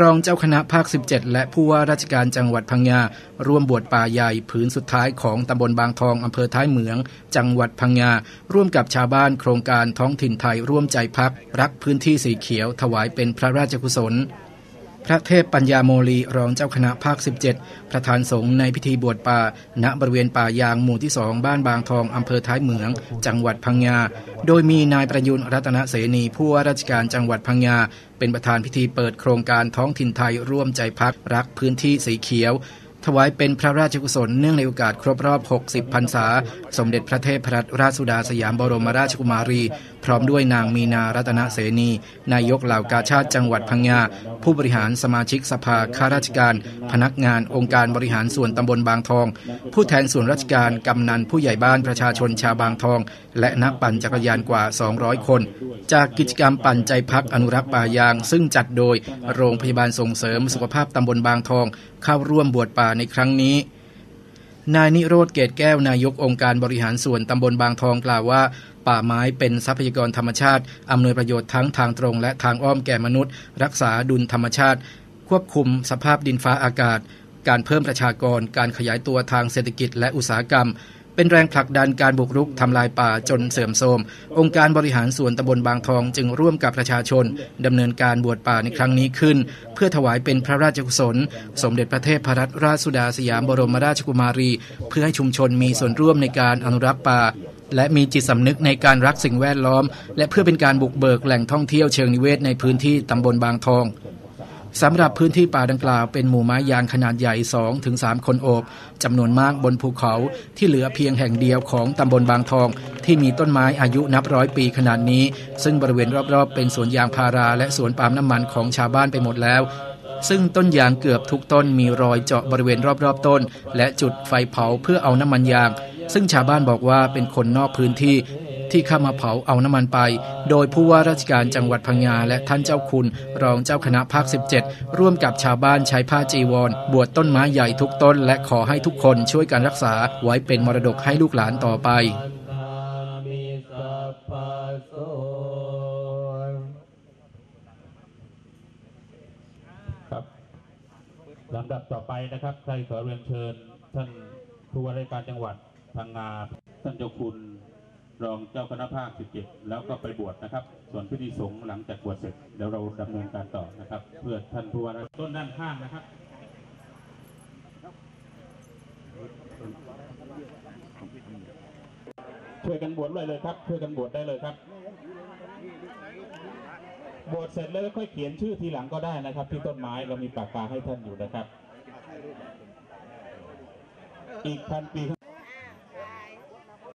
รองเจ้าคณะภาค 17 และผู้ว่าราชการจังหวัดพังงา ร่วมบวชป่าใหญ่ผืนสุดท้ายของตำบลบางทองอำเภอท้ายเหมือง จังหวัดพังงา ร่วมกับชาวบ้านโครงการท้องถิ่นไทยร่วมใจพัก รักพื้นที่สีเขียวถวายเป็นพระราชกุศล พระเทพปัญญาโมลีรองเจ้าคณะภาค 17 ประธานสงฆ์ในพิธีบวชป่า ณบริเวณป่ายางหมู่ที่สองบ้านบางทองอำเภอท้ายเหมือง จังหวัดพังงา โดยมีนายประยุนรัตนเสนีผู้ว่าราชการจังหวัดพังงา เป็นประธานพิธีเปิดโครงการท้องถิ่นไทยร่วมใจพักรักพื้นที่สีเขียวถวายเป็นพระราชกุศลเนื่องในโอกาสครบรอบ 60 พรรษา สมเด็จพระเทพรัตนราชสุดาสยามบรมราชกุมารี พร้อมด้วยนางมีนารัตนเสนี นายกเหล่ากาชาติจังหวัดพังงา ผู้บริหารสมาชิกสภาข้าราชการ พนักงานองค์การบริหารส่วนตำบลบางทอง ผู้แทนส่วนราชการกำนันผู้ใหญ่บ้านประชาชนชาวบางทอง และนักปั่นจักรยานกว่า 200 คน จากกิจกรรมปั่นใจพักอนุรักษ์ป่ายาง ซึ่งจัดโดยโรงพยาบาลส่งเสริมสุขภาพตำบลบางทอง เข้าร่วมบวชป่าในครั้งนี้นายนิโรธเกตแก้วนายกองค์การบริหารส่วนตำบลบางทองกล่าวว่าป่าไม้เป็นทรัพยากรธรรมชาติอำนวยประโยชน์ทั้งทางตรง และทางอ้อมแก่มนุษย์ รักษาดุลธรรมชาติ ควบคุมสภาพดินฟ้าอากาศ การเพิ่มประชากร การขยายตัวทางเศรษฐกิจและอุตสาหกรรมเป็นแรงผลักดันการบุกรุกทำลายป่าจนเสื่อมโทรม องค์การบริหารส่วนตำบลบางทองจึงร่วมกับประชาชนดำเนินการบวชป่าในครั้งนี้ขึ้น เพื่อถวายเป็นพระราชกุศล สมเด็จพระเทพรัตนราชสุดาสยามบรมราชกุมารี เพื่อให้ชุมชนมีส่วนร่วมในการอนุรักษ์ป่า และมีจิตสำนึกในการรักสิ่งแวดล้อม และเพื่อเป็นการบุกเบิกแหล่งท่องเที่ยวเชิงนิเวศในพื้นที่ตำบลบางทองสำหรับพื้นที่ป่าดังกล่าวเป็นหมู่ไม้ยางขนาดใหญ่2ถึง3คนโอบจำนวนมากบนภูเขาที่เหลือเพียงแห่งเดียวของตำบลบางทอง ที่มีต้นไม้อายุนับร้อยปีขนาดนี้ ซึ่งบริเวณรอบๆ เป็นสวนยางพาราและสวนปาล์มน้ำมันของชาวบ้านไปหมดแล้ว ซึ่งต้นยางเกือบทุกต้นมีรอยเจาะบริเวณรอบๆต้น และจุดไฟเผาเพื่อเอาน้ำมันยาง ซึ่งชาวบ้านบอกว่าเป็นคนนอกพื้นที่ที่เข้ามาเผาเอาน้ำมันไป โดยผู้ว่าราชการจังหวัดพังงาและท่านเจ้าคุณ รองเจ้าคณะภาค 17 ร่วมกับชาวบ้านใช้ผ้าจีวร บวชต้นไม้ใหญ่ทุกต้น และขอให้ทุกคนช่วยกันรักษาไว้เป็นมรดกให้ลูกหลานต่อไปครับลำดับต่อไปนะครับ ใครขอเรียนเชิญท่านผู้ว่าราชการจังหวัด พังงาท่านเจ้าคุณรองเจ้าคณะภาค 17 แล้วก็ไปบวชนะครับ ส่วนพิธีสงฆ์หลังจากบวชเสร็จเดี๋ยวเราดำเนินการต่อนะครับ เพื่อท่านผู้ว่าราชต้นด้านข้างนะครับช่วยกันบวชเลยเลยครับ ช่วยกันบวชได้เลยครับ บวชเสร็จแล้วค่อยเขียนชื่อทีหลังก็ได้นะครับ ที่ต้นไม้เรามีปากกาให้ท่านอยู่นะครับ อีกพันปี